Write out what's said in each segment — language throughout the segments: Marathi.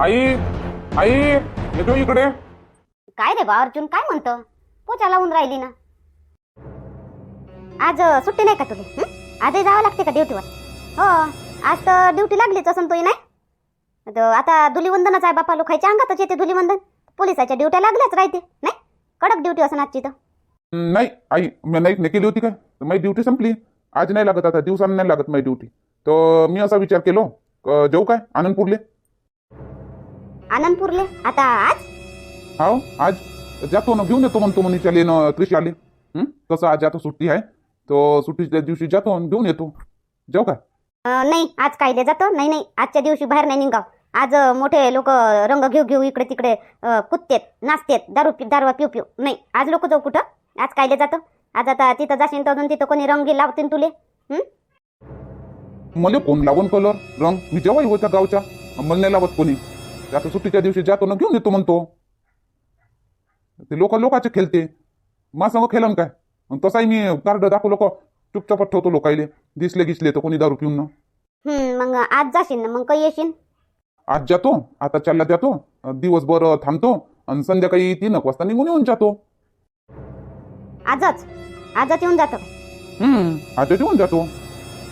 आई आई येतो इकडे. काय रे बा अर्जुन काय म्हणतो? पोचा लावून राहिली ना. आज अ, सुट्टी नाही का तुला हं? आजही जावं लागते का ड्युटीवर हो आज तर ड्युटी लागलीच असं तोही नाही? तर आता धुलीवंदनच आहे बापा लोकांच्या अंगातच येते धुलीवंदन. पोलिसाच्या ड्युट्या लागल्याच राहते नाही? कडक ड्युटी असं आजची तर. नाही आई मी नाईट नाही केली होती काय? तर माझी ड्युटी संपली. आज नाही लागत आता दिवसानं नाही लागत माझी ड्युटी तर मी असा विचार केलो क- जाऊ काय? आनंदपूरले आनंदपूरले? आता आज? हाव आज. जातो ना घेऊन येतो म्हणतो मनीषाले न त्रिशी आले हं? तसं आज आता सुट्टी आहे. तो सुट्टीच्या दिवशी जातो आणि घेऊन येतो. जाऊ अ, नाही आज कायले जातो. नाही नाही आजच्या दिवशी बाहेर नाही निघाव. आज अ, मोठे लोक रंग घेऊ घेऊ इकडे तिकडे अ, कुदतेत नाचतेत दारू पि दारू पिऊ पिऊ. नाही आज लोक जाऊ कुठं? आज कायले जातो. आज आता तिथं जाशील तर अजून तिथं कोणी रंगी लावतील तुले. हं? मला कोण लावून कलर रंग? मी जेव्हाही होता गावच्या मला नाही लावत कोणी. आता सुट्टीच्या दिवशी जातो ना घेऊन येतो म्हणतो. ते लोक लोकाचे खेळते. मा संग खेळन काय? तसाही मी कार्ड दाखव लोक. चुपचापच ठेवतो लोकायले. दिसले गिसले तर कोणी दारू पिऊन ना. मग आज जाशील ना मग काही येशील? आज जातो. आता चालला जातो. दिवसभर थांबतो. आणि संध्याकाळी तीन एक वाजता निघून येऊन जातो. आजच? आजच येऊन जातो हम्म आज येऊन जातो.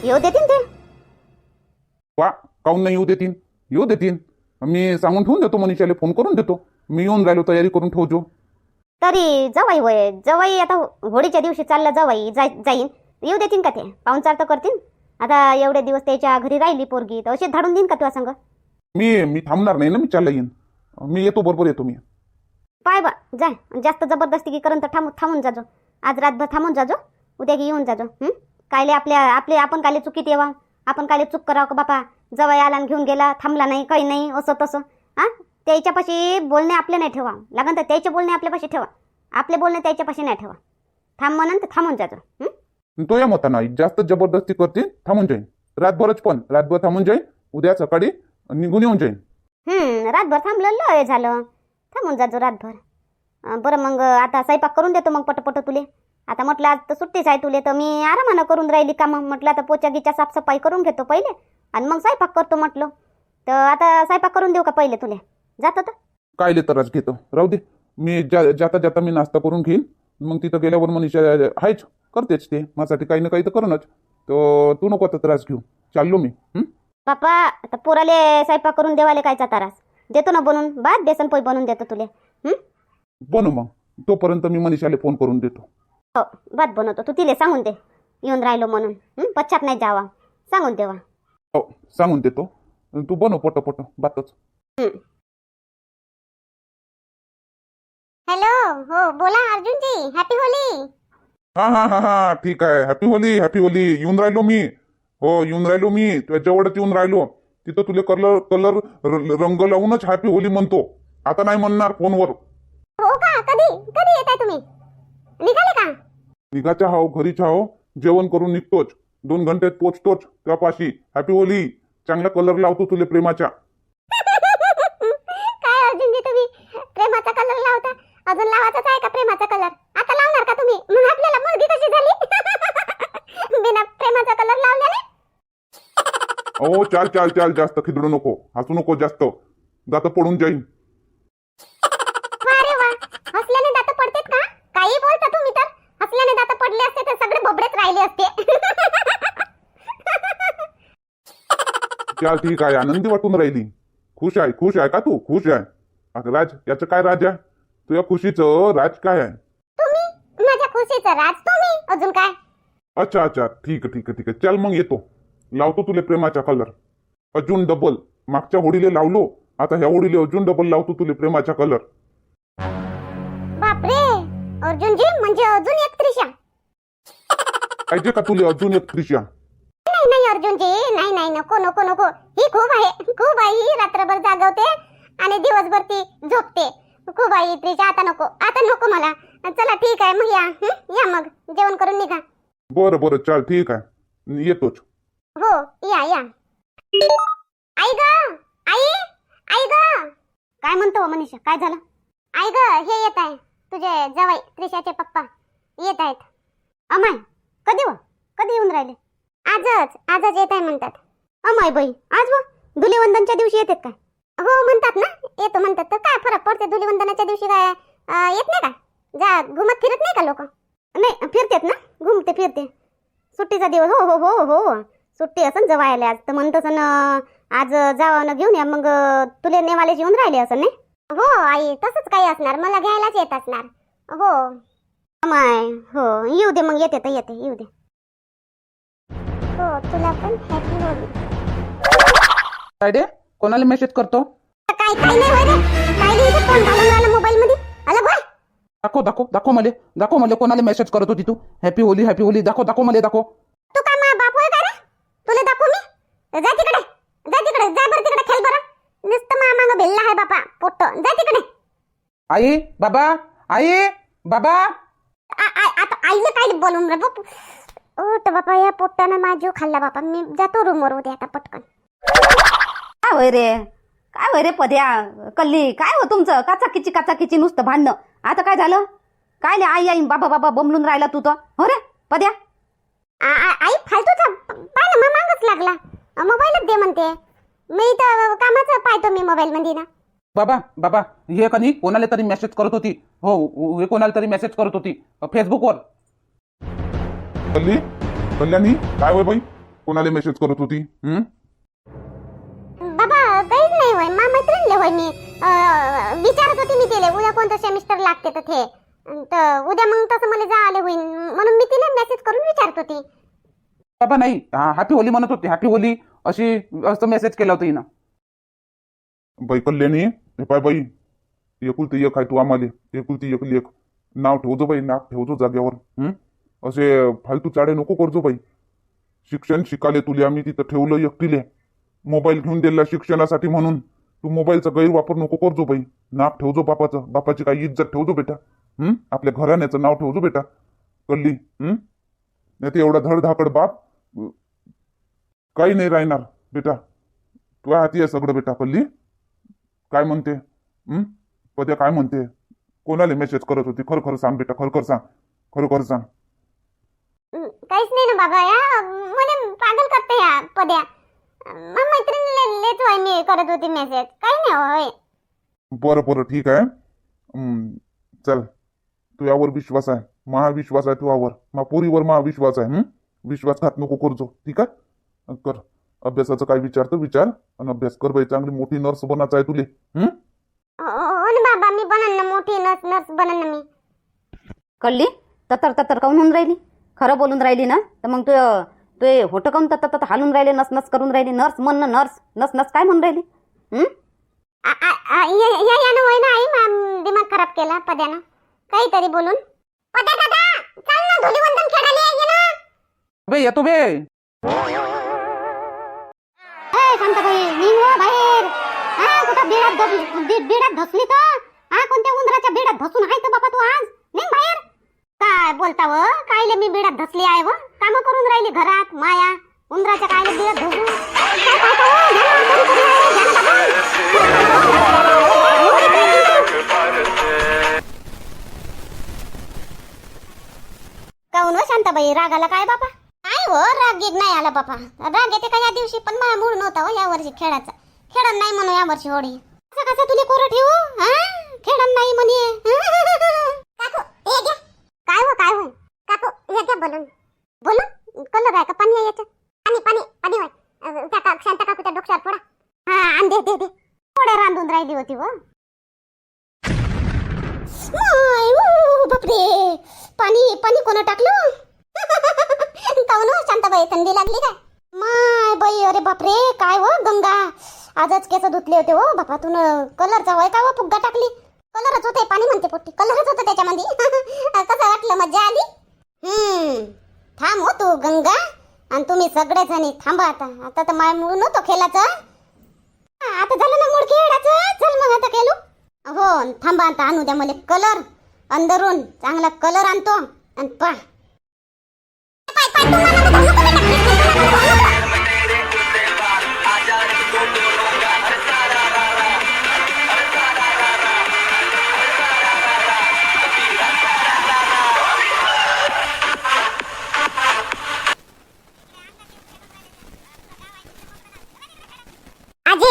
येऊ देतील ते? वा काहून नाही येऊ देतीन? येऊ देतीन. मी सांगून ठेवून देतो मनीषाला फोन करून देतो. मी येऊन राहिलो तयारी करून ठेवतो तरी जवाई वय जवाई आता होळीच्या दिवशी चालला जवाई जाय जाईन. येऊ देतील का ते? पाहुणचार तर करतील आता एवढे दिवस त्याच्या घरी राहिली पोरगी तर असे धाडून देईन का तुझ्या संग? मी मी थांबणार नाही ना मी चालला येईन. मी येतो बरोबर येतो मी. पाय बा जाय जास्त जबरदस्ती की करून तर थांबू थांबून जाजो. आज रातभर थांबून जाजो उद्या की येऊन जाजो? कायले आपल्या आपले आपण कायले चुकीत येवा? आपण कायले चूक करावं का बापा? जवळ आला आणि घेऊन गेला थांबला नाही काही नाही असं तसं. हां? त्याच्यापाशी बोलणे आपले नाही ठेवा. लागन तर त्याचे बोलणे आपल्यापाशी ठेवा. आपले बोलणे त्याच्यापाशी नाही ठेवा. थांब म्हणून तर थांबून हं? तो या मता नाही जास्त जबरदस्ती करते थांबून जाईन. रातभरच पण रातभर थांबून जाईन. उद्या सकाळी निघून येऊन जाईन. हं, रातभर थांबलं लय झालं. थांबून जाजो रातभर. बरं मग आता स्वयंपाक करून देतो मग पटपट तुले. आता म्हटलं आज तर सुट्टीच आहे तुले तर मी आरामानं करून राहिली कामं. म्हटलं आता पोचा गिच्या साफसफाई करून घेतो पहिले. आणि मग स्वयंपाक करतो म्हटलं. तर आता स्वयंपाक करून देऊ का पहिले तुले? जातो तर. कायले तरच घेतो? राहू दे. मी जा जाता जाता मी नाश्ता करून घेईन मग तिथं गेल्यावर मनीषा आहेच करतेच ते. माझ्यासाठी काही ना काही तर करणच. तर तू नको आता त्रास घेऊ. चाललो मी. हं? बापा आता पोराले स्वयंपाक करून देवाले कायचा तारास? देतो ना बनवून बाद बेसन पोई बनवून देतो तुले. हं? बनू मग. तोपर्यंत मी मनीषाला फोन करून देतो. हो बाद बनवतो. तू तिले सांगून दे. येऊन राहिलो म्हणून? पश्चात नाही जावा. सांगून देवा हो सांगून देतो. तू बनव पट पट बातच हॅलो हो बोला अर्जुनजी. Happy Holy. हा हा हा हा ठीक आहे. Happy Holi happy Holi. येऊन राहिलो मी. हो येऊन राहिलो मी. तुझ्या जवळच येऊन राहिलो. तिथं तुला कलर कलर रंग लावूनच हॅपी होली म्हणतो. आता नाही म्हणणार फोनवर. हो का? कधी कधी येताय तुम्ही? निघाले का? निघाच्या हाव घरीच्या हाव जेवण करून निघतोच. दोन घंट्यात पोचतोच त्यापाशी. हॅपी होली चांगला कलर लावतो तुले प्रेमाच्या. काय अर्जुनजी तुम्ही? प्रेमाचा कलर लावता? अजून लावायचाच आहे का प्रेमाचा कलर आता लावणार का तुम्ही? मग आपल्याला मुलगी कशी झाली? बिना प्रेमाचा कलर लावल्याने? हो चाल चाल चाल. जास्त खिदडू नको. हसू नको जास्त. जात पडून जाईन वा रे वा हसल्याने दात पडतेत का काही बोलता तुम्ही तर हसल्याने दात पडले असते तर सगळे बोबडेच राहिले असते चाल ठीक आहे आनंदी वाटून राहिली. खुश आहे खुश आहे का तू? खुश आहे. अगं राज याचं काय राज आहे? तुझ्या खुशीचं राज काय आहे? तुम्ही? माझ्या खुशीचा राज तुम्ही? अजून काय? अच्छा अच्छा. ठीक आहे ठीक आहे ठीक आहे. चल मग येतो. लावतो तुले प्रेमाचा कलर अजून डबल मागच्या होडीले लावलो. आता ह्या होडीले अजून डबल लावतो तुले प्रेमाचा कलर बापरे! अर्जुनजी म्हणजे अजून एक त्रिशा. पाहिजे का तुले अजून एक त्रिशा? अर्जुनजी नाही नाही नको नको नको. ही खूप आहे खूप आहे ही रात्रभर जागवते आणि दिवसभर ती झोपते. खूप आहे ही त्रिशा आता नको आता नको मला. चला ठीक आहे मग या हं? या मग जेवण करून निघा. बरं बरं चल ठीक आहे. येतोच. हो या या. आई ग आई आई ग. काय म्हणतो हो मनीषा काय झालं? आई ग हे येत आहे तुझे जवाई त्रिशाचे पप्पा येत आहेत. अमाय कधी व कधी येऊन राहिले? आजच आजच येत आहे म्हणतात. अमाय बाई आज व धुलीवंदनच्या दिवशी येतात का हो म्हणतात ना येतो म्हणतात. तर काय फरक पडते धुलीवंदनाच्या दिवशी काय? अं, येत नाही का? जा घुमत फिरत नाही का लोक? नाही फिरतेत ना घुमते फिरते. सुट्टीचा दिवस हो हो हो हो, हो. सुट्टी असं जवायला आज. तर म्हणत असं आज जावं घेऊन या मग अं, तुले नेवाले येऊन राहिले असं नाही? हो आई तसंच काही असणार. मला घ्यायलाच येत असणार. हो. माय हो येऊ दे मग येते तर येते येऊ दे. हो तुला पण हॅपी होली काय रे? कोणाला मेसेज करतो? काय काय नाही होय रे. काय नाही इथं फोन घालून राहिला मोबाईल मध्ये. अलग होय दाखव दाखव दाखव मला. दाखव मला कोणाला मेसेज करत होती तू. Happy Holi happy Holi. दाखव दाखव मला दाखव. तू का मा बाप होय का रे? तुला दाखवू मी? जा तिकडे जा तिकडे. जा बरं तिकडे खेळ बरं. नुसतं मा मागं भेलला आहे बापा पोट्ट. जा तिकडे. आई बाबा आई बाबा. आ- आ- आता आईला काय बोलून रे बाप? ओट बापा या पोट्टानं माझा जीव खाल्ला बापा. मी जातो रूमवर उद्या आता पटकन. काय होय रे? काय होय रे पद्या? कल्ली काय हो तुमचं? काचाकिची काचाकिची नुसतं भांडणं. आता काय झालं? काय नाही आई आई बाबा बाबा बमलून राहिला तू तर. हो रे पद्या? आ- आ- आई फालतूचा पाहिलं मग मागच लागला. मोबाईलच दे म्हणते. मी तर कामाचं पाहतो मी मोबाईल मध्ये ना. बाबा बाबा हे का नाही कोणाला तरी मेसेज करत होती. हो हे कोणाला तरी मेसेज करत होती. फेसबुकवर कल्ली कल्याणी काय होय बाई? कोणाला मेसेज करत होती? हं? बाबा काहीच नाही होय. मा मैत्रिणीले होय मी. अं, विचारत होती मी तिले उद्या कोणतं सेमिस्टर लागते तर ते. तर उद्या मग तसं मला जा आले होईल म्हणून मी तिला मेसेज करून विचारत होती. बाबा नाही. हॅपी होली म्हणत होती. हॅपी होली अशी असं मेसेज केला होता हिनं. बाई कल्याणी हे पाय बाई. एकुलती एक आहे तू आम्हाला. एकुलती एक लेख. नाव ठेवजो बाई. नाव ठेवजो जाग्यावर हं? असे फालतू चाडे नको करजो बाई. शिक्षण शिकाले तुले आम्ही तिथं ठेवलं एकटीले. मोबाईल घेऊन दिला शिक्षणासाठी म्हणून. तू मोबाईलचा गैरवापर नको करजो बाई. नाव ठेवजो बापाचं. बापाची काही इज्जत ठेवजो बेटा. हम्म आपल्या घराण्याचं नाव ठेवजो बेटा. कल्ली हम्म नाही ते एवढा धडधाकड बाप काही नाही राहणार बेटा. तुझ्या हाती आहे सगळं बेटा कल्ली. काय म्हणते? पद्या काय म्हणते? कोणाला मेसेज करत होती? खरं खरं सांग बेटा खरं खरं सांग. खरं खरं सांग. काहीच नाही ना बाबा या मला पागल करते या पद्या मग मैत्रिणीला लेच होय मी करत होती मेसेज काही नाही होय बरं बरं ठीक आहे. चल तुझ्यावर विश्वास आहे महाविश्वास आहे तुझ्यावर मा पोरीवर महाविश्वास आहे हं? विश्वासघात नको करजो ठीक? आहे कर. अभ्यासाचं काय विचारतो विचार. आणि अभ्यास कर बाई चांगली मोठी नर्स बनायचं आहे तुले हं? हो हो ना बाबा मी बनन ना मोठी नर्स नर्स बनन ना मी. कल्ली ततर ततर काऊन होऊन राहिली? खरं बोलून राहिली ना तर मग तू ते होतं काऊन ततर हालून राहिले नस नस करून राहिली नर्स म्हण ना नर्स नस नस काय म्हणून राहिली? हं? आ- आ- आ- या या- यानं होय ना आई मा- दिमाग खराब केला पद्यानं. काहीतरी बोलून. पद्या दादा चल ना धुलीवंदन खेळायला ये ना. बे येतो बे. ए शांताबाई निघ हो बाहेर. हा कुठं बिडात धस- बि- बिडात धसली हा कोणत्या उंदराच्या बिडात धसून आहे तर बाबा तू आज निघ बाहेर काय बोलता व कायले मी बिडात धसली आहे व? काम करून राहिली घरात माया उंदराच्या कायले बिडात धसू हो? काऊन व शांताबाई? रागाला काय बापा? काय हो राग गिग नाही आला बापा. राग येते का या दिवशी? पण माझा मूड नव्हता हो या वर्षी खेळाचा. खेळण नाही म्हणू या वर्षी होळी कसं कसं तुला कोरं ठेवू? हा? खेळण नाही म्हणे. काकू हे घ्या काय हो काय हो? काकू हे घ्या बोलून बोलून कलर आहे का? पाणी आहे पाणी पाणी पाणी होय. त्या का शांता काकूच्या डोक्यावर पडा हा आण दे दे दे. रांधून राहिली होती हो. बापरे. पाणी पाणी कोणा टाकलं? काऊन हो, शांताबाई? थंडी लागली काय? माय बाई अरे बापरे काय हो गंगा. आजच केस धुतले होते हो बापा तू कलरचा वय का हो, फुग्गा टाकली? कलरच होते पाणी म्हणते पोट्टी. कलरच होतं त्याच्यामध्ये. कसं वाटलं? मजा आली? हम्म. थांब हो तू गंगा. आणि तुम्ही सगळे जणी थांबा आता. आता तर माय मुळ नव्हतं खेळाचं. आता झालं ना मूळ खेळाचं. चल मग आता खेळू. हो थांबा आता. आणू द्या मला कलर. अंदरून चांगला कलर आणतो. आणि पा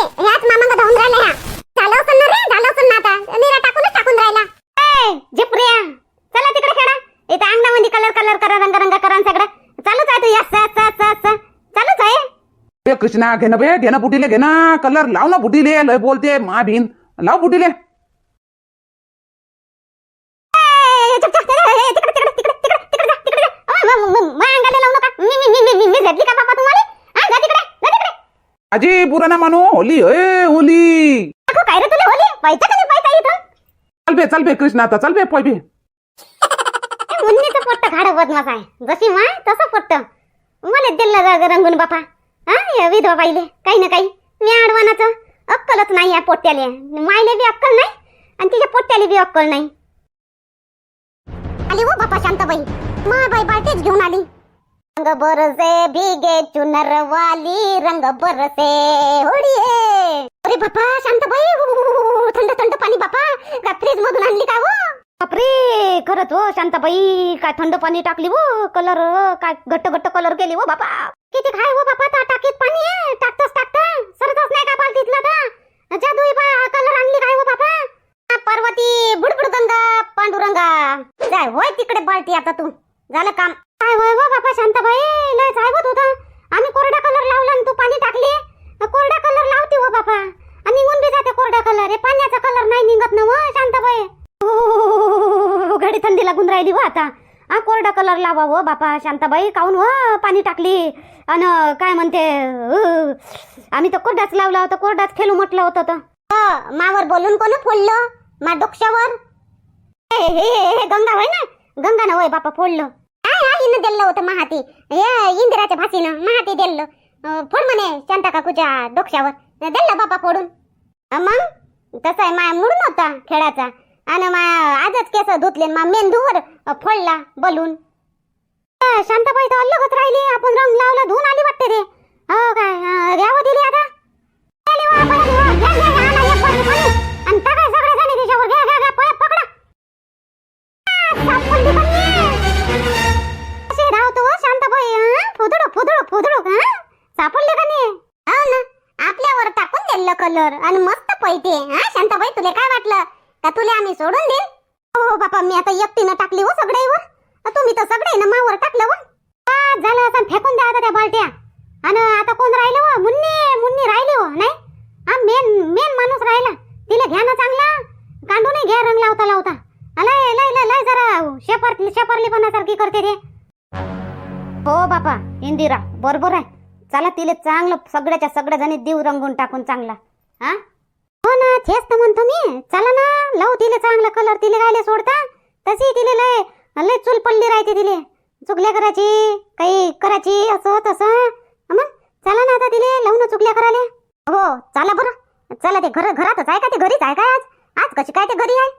यात मामांना धावून राहिले ह्या. झालं असेल रे? चालो पण ना आता. निरा टाकूनच टाकून राहिला. ए झिपऱ्या. चला तिकडे खेळा. इथे अंगणा मध्ये कलर कलर करा रंग करा न सगळं. चालूच आहे तू. यस यस यस चालू जाय ए कृष्णा घे ना बे. घे ना बुटीले घे ना. कलर लाव ना बुटीले. लय बोलते मा भीन. लाव बुटीले. पुराणा मानो होली ए होली. काय रे तुला होली? पाहिजे का नाही पाहिजे इथं? चल बे चल बे कृष्णा आता चल बे पोय बे. मुन्नीचं पोट्ट खाडं बदमास आहे. जशी माय तसं पोट्ट. मला दिलं जा रंगून बापा. हा या विधवा बाईले काही ना काही. मी आडवानाचं अक्कलच नाही या पोट्याले. मायले बी अक्कल नाही आणि तिच्या पोट्याले बी अक्कल नाही. आली हो बापा शांताबाई. मा बाई बाटेच घेऊन आली. रंग बरसे भीगे चुनर वाली रंग बरसे होडीये. अरे बापा शांताबाई उ, थंड थंड पाणी बापा. का फ्रीज मधून आणली का हो? बापरे खरंच हो शांताबाई काय थंड पाणी टाकली हो कलर काय घट्ट घट्ट कलर केली हो बापा. किती खाय हो बापा ता टाकीत पाणी आहे. टाकतच टाकता सरतच नाही का बालतीतला ता? जादू कलर आणली काय हो बापा? पार्वती बुडबुड गंगा पांडुरंगा. जाय होय तिकडे बालटी आता तू. झालं काम काय होय हो बापा शांताबाई लय साहेबत होता आम्ही कोरडा कलर लावला आणि तू पाणी टाकली कोरडा कलर लावते हो बापा आणि निघून बी जाते कोरडा कलर हे पाण्याचा कलर नाही निघत ना हो शांताबाई हो, घडी थंडी लागून राहिली हो आता हा कोरडा कलर लावा हो बापा शांताबाई काऊन हो पाणी टाकली? अन काय म्हणते आम्ही तर कोरडाच लावला होता कोरडाच खेळू म्हटलं होतं तर. मावर बोलून कोण फोडलं? मा डोक्यावर? हे हे हे गंगा होय ना? गंगा ना होय बापा फोडलं. काय आईनं दिलं होतं महाती. हे इंदिराच्या भाषेनं महाती दिलं. फोड म्हणे शांता काकूच्या डोक्यावर. दिलं बापा फोडून. मग? तसं आहे माया मुडून होता खेळाचा. आणि आजच केस धुतले मा मेंदूवर फोडला बलून. अं, शांताबाई तर राहिली. आपण रंग लावला धुवून आली वाटते रे हो काय अं, घ्यावं दिली आता? आणि घ्या, घ्या, घ्या, पळा, पकडा. धावतो हो, शांताबाई सापडले का नाही? हो ना. आपल्यावर टाकून दिलं कलर आणि मस्त पैते हा शांताबाई तुला काय वाटलं? का तुला आम्ही सोडून दे? हो हो बापा मी आता एकटीनं टाकली हो सगळ्यावर हो. तुम्ही तर सगळे ना मावर टाकलं हो. व झालं असं फेकून द्या आता त्या बालट्या? आणि आता कोण राहिलं हो? मुन्नी मुन्नी राहिली हो नाही? हा मेन मेन माणूस राहिला. तिला घ्या ना चांगला? कांडून घ्या रंग लावता. लावता लय लय लय लय जरा शेपर शेपरलीपणासारखी करते रे. हो बापा इंदिरा बरोबर आहे. चला तिले चांगलं सगळ्याच्या सगळ्या जणी देऊ रंगून टाकून चांगला. हा? हेच तर म्हणतो मी. चला ना लावू तिले चांगला कलर तिले राहिले सोडता. तशी तिले लय लय चूल पडली राहते तिले चुकल्या करायची काही करायची असं तसं. मग चला ना आता तिले लावून चुकल्या करायला. हो चला बरं. चला ते घर घरातच आहे का ते? घरीच आहे का आज? आज कशी काय ते घरी आहे?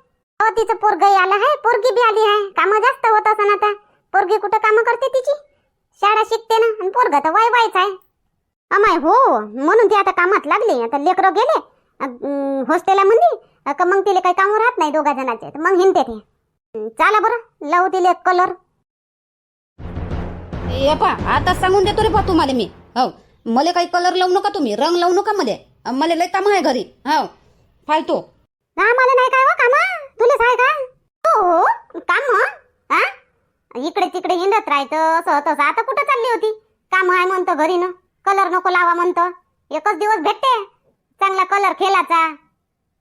हो तिचं पोरगही आलं आहे पोरगी बी आली आहे. कामं जास्त होत असं आता. पोरगी कुठं कामं करते तिची? शाळा शिकते ना आणि पोरग तर वाय वायच आहे. अमाय हो म्हणून ती आता कामात लागली. आता लेकरं गेले हॉस्टेला मंदी का मग तिला काही काम राहत नाही दोघा जणांचे? तर मग हिंडते ते. चला बरं लावू तिले कलर ये पा आता सांगून देतो रे पा तुम्हाला मी. हो मला काही कलर लावू नका तुम्ही रंग लावू नका मध्ये मला लय काम आहे घरी. हो फालतू. आम्हाला नाही काय हो कामा? तुला काय का? हो काम हा. इकडे तिकडे हिंडत राहायचं असं तसं आता कुठं चालली होती? काम आहे म्हणतो घरी न कलर नको लावा म्हणतो. एकच दिवस भेटते. चांगला कलर खेळाचा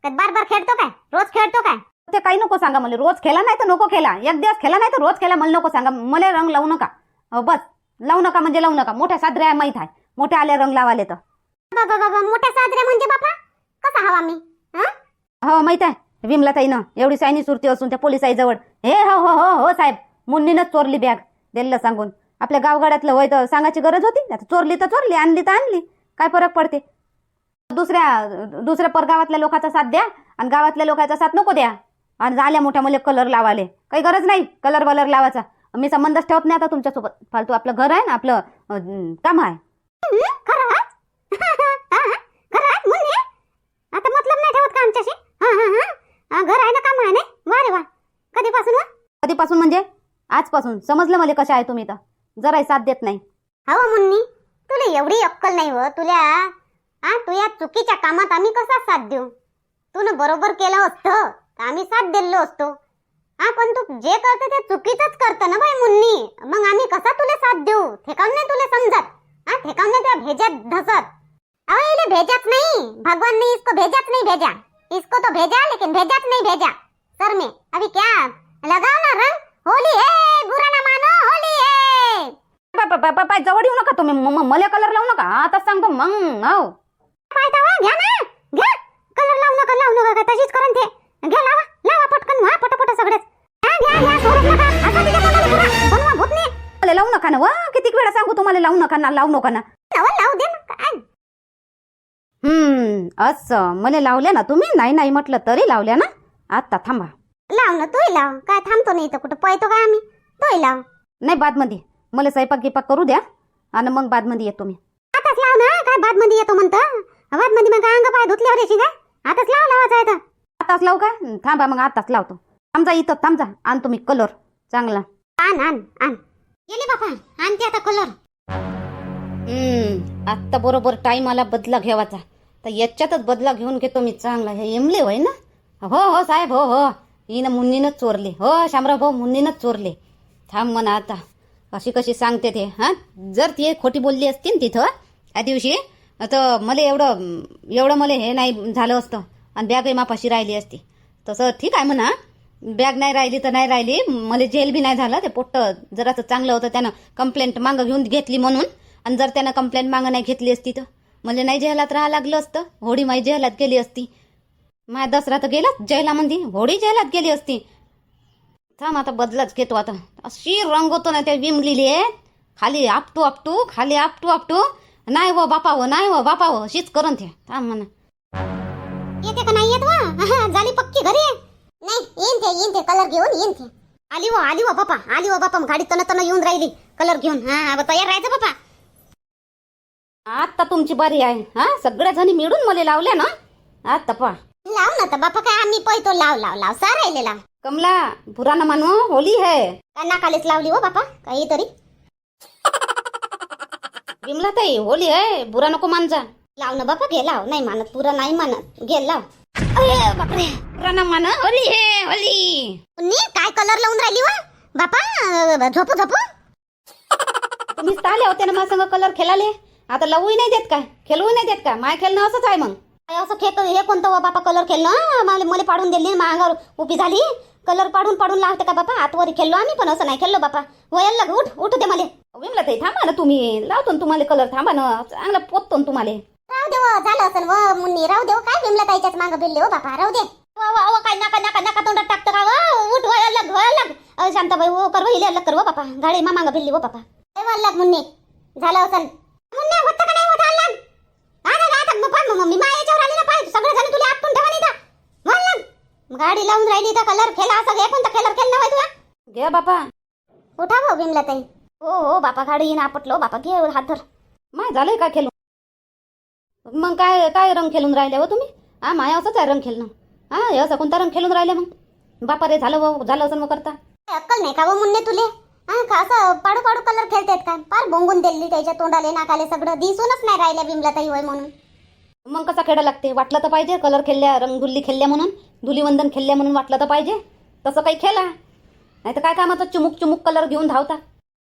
बार बार खेळतो काय? रोज खेळतो काय? ते काही नको सांगा मला. रोज खेळा नाही तर नको खेळा. एक दिवस खेळा नाही तर रोज खेळा. मला नको सांगा. मला रंग लावू नका. बस. लावू नका म्हणजे लावू नका. मोठ्या साजऱ्या माहीत आहे. मोठे आले रंग लावाले तर बाबा बाबा मोठ्या साजऱ्या म्हणजे बापा? कसा हवा मी? हा? हो माहीत आहे. विमला ताईनं एवढी सायनी सुरती असून त्या पोलिसाईजवळ. हे हो हो हो हो साहेब. मुन्नीनंच चोरली बॅग दिलं सांगून. आपल्या गावगाड्यातलं वय तर सांगायची गरज होती. आता चोरली तर चोरली. आणली तर आणली. काय फरक पडते? दुसऱ्या दुसऱ्या परगावातल्या लोकांचा साथ द्या आणि गावातल्या लोकांचा साथ नको द्या. आणि झाल्या मोठ्या मुले कलर लावाले. काही गरज नाही कलर बलर लावायचा. मी संबंधच ठेवत नाही आता तुमच्यासोबत. फालतू आपलं घर आहे ना आपलं काम आहे. हं? हा, हा. आता मतलब नाही ठेवत का आमच्याशी? हा हा हा. हा, घर आहे ना काम आहे वा रे वा. कधीपासून? कधीपासून म्हणजे? आजपासून. समजलं मला कशा आहे तुम्ही तर. जराही साथ देत नाही. हो मुन्नी तुला एवढी अक्कल नाही व तुला हा तू या चुकीच्या कामात आम्ही कसा साथ देऊ? तू बरोबर केलं असतं तर आम्ही साथ दिलो असतो. हा पण तू जे करते ते चुकीचंच करतं ना बाई मुन्नी. मग आम्ही कसा तुला साथ देऊ? ठेकाऊन नाही तुला समजत. हाँ नाही तो भेजा धसत. अरे इन्हें भेजात नाही. भगवान ने इसको भेजात नाही भेजा इसको तो भेजा लेकिन भेजात नाही भेजा सर में अभी क्या? लगाओ ना रंग. होली है बुरा ना मानो होली है. बाय बाय जवळ येऊ नका तुम्ही. मला कलर लावू नका. आता सांगतो मग हो फायदा वा घ्या ना. घ्या. कलर लावू नका लावू नका का तशीच करून ते. घ्या लावा लावा पटकन व्हा पटापट सगळेच. घ्या घ्या घ्या सोडूच नका. आता तिच्या तोंडाला पुरा बनवा भूत नाही मला लावू नका ना वा किती वेळा सांगू तुम्हाला लावू नका ना लावू नका ना. लावा दे ना काय? हम्म असं. मला लावल्या ना तुम्ही? नाही नाही म्हटलं तरी लावल्या ना. आता थांबा. लाव ना तूही लाव. काय थांबतो नाही तर कुठं पळतो काय आम्ही? तूही लाव. नाही बादमध्ये. मला स्वयंपाक गिपाक करू द्या. आणि मग बादमध्ये येतो मी. आताच लाव ना काय बादमध्ये येतो म्हणतं? बादमध्ये मग अंग पाय धुतल्यावर येशील काय आताच लाव लावायचं आहे तर. आताच लावू काय थांबा मग आताच लावतो. थांबजा इथं थांबजा आणतो मी कलर चांगला. आण आण आण. गेले बापा. आणते आता कलर हम्म आत्ता बरोबर टाइम आला बदला घ्यावाचा तर याच्यातच बदला घेऊन घेतो मी चांगला. हे एमले होय ना? हो हो साहेब हो हो. हिनं मुन्नीनंच चोरले. हो शामराव भाऊ मुन्नीनंच चोरले. थांब म्हणा आता. अशी कशी सांगते ते हां? जर ती खोटी बोलली असती ना तिथं त्या दिवशी तर मला एवढं एवढं मला हे नाही झालं असतं. आणि बॅगही मापाशी राहिली असती. तसं ठीक आहे म्हणा. बॅग नाही राहिली तर नाही राहिली. मला जेल बी नाही झालं. ते पोट्ट तर चांगलं होतं. त्यानं कंप्लेंट मागं घेऊन घेतली म्हणून. आणि जर त्यानं कंप्लेंट मागं नाही घेतली असती तर? मला नाही जेलात राहा लागलं असतं. होडी माई जेलात गेली असती. माय दसरा तर गेलाच जेलामध्ये होडी जेलात गेली असती. थांब आता बदलाच घेतो आता. अशी रंग होतो ना त्या विमलेली. आहे खाली आपटू आपटू खाली आपटू आपटू. नाही हो बापा हो नाही हो बापा हो अशीच करून ते थांब म्हणा. येते का नाही येत वा? झाली पक्की घरी. नाही येईन ते येईन ते कलर घेऊन येईन ते. आली हो आली हो बापा आली हो बापा गाडी तन तन येऊन राहिली. कलर घेऊन हा तयार राहायचं बापा. आता तुमची बारी आहे हा? सगळ्या जणी मिळून मला लावल्या ना? आता पा लाव ना तर बापा काय आम्ही पैतो लाव लाव लाव. सा राहिले लाव. कमला पुराना मानो होली है. काय नाकालेच लावली हो बापा काहीतरी. विमला ताई होली है बुरा नको मानजा लाव ना बापा घे लाव. नाही मानत पुरा नाही मानत. घे लाव. अरे बापरे पुराना मान होली है होली नी काय कलर लावून राहिली वा? बापा झोपू झोपू. तुम्ही आले होते ना माझ्या संग कलर खेळाले आता लावूही नाही देत काय खेळूही नाही देत काय माय खेळणं असंच आहे मग. काय असं खेळ हे कोणतं वा बापा कलर खेळणं? मला मला पाडून दिली मागावर उभी झाली. कलर पाडून पाडून लावते का बापा? आतवरी खेळलो आम्ही पण असं नाही खेळलो बापा. वयाला लाग उठ उठ दे मला. विमला ताई थांबा ना तुम्ही. लावतो ना तुम्हाला कलर थांबा ना. चांगला पोचतो ना तुम्हाला. राहू दे व, झालं असेल व मुन्नी. राहू दे व, काय बिमला ताईच्याच मागं बिल्ले हो बापा. राहू दे. वा वा वा काय नाका नाका नाका तोंडात टाकतं का व? उठ लाग वयाला लाग. अ, शांताबाई हो कर हिले लाग कर व बापा. गाडी मा मागं बिल्ली हो बापा. ए वाला लाग मुन्नी. झालं असेल मुन्नी होतं का नाही? होत हाल लाग. हा ना आता मग पाय मग मी मायाच्यावर आली ना पाय. सगळे जण तुला आपटून ठेवा नाही का वाल लाग. गाडी लावून राहिली तर कलर खेळा असं. घे कोणता कलर खेळ नव्हे तुला? घ्या बापा. उठा भाऊ बिमला ताई. हो हो बापा गाडी येईन आपटलो बापा घे हात धर. माय झालंय का खेळून? मग काय काय रंग खेळून राहिले हो तुम्ही? हा माया असंच आहे रंग खेळणं. हा हे असं कोणता रंग खेळून राहिले मग? बापा रे झालं हो झालं असं मग करता. अक्कल नाही का व मुन्ने तुले? हा का असं पाडू पाडू कलर खेळतायत का पार बोंगून दिली त्याच्या तोंडाले नाकाले सगळं दिसूनच नाही राहिल्या बिमला ताई होय म्हणून. मग कसा खेळा लागते? वाटलं तर पाहिजे कलर खेळल्या रंगधुल्ली खेळल्या म्हणून धुलीवंदन खेळल्या म्हणून वाटलं तर पाहिजे. तसं काही खेळा. नाही तर काय कामाचं? चुमुक चुमुक कलर घेऊन धावता.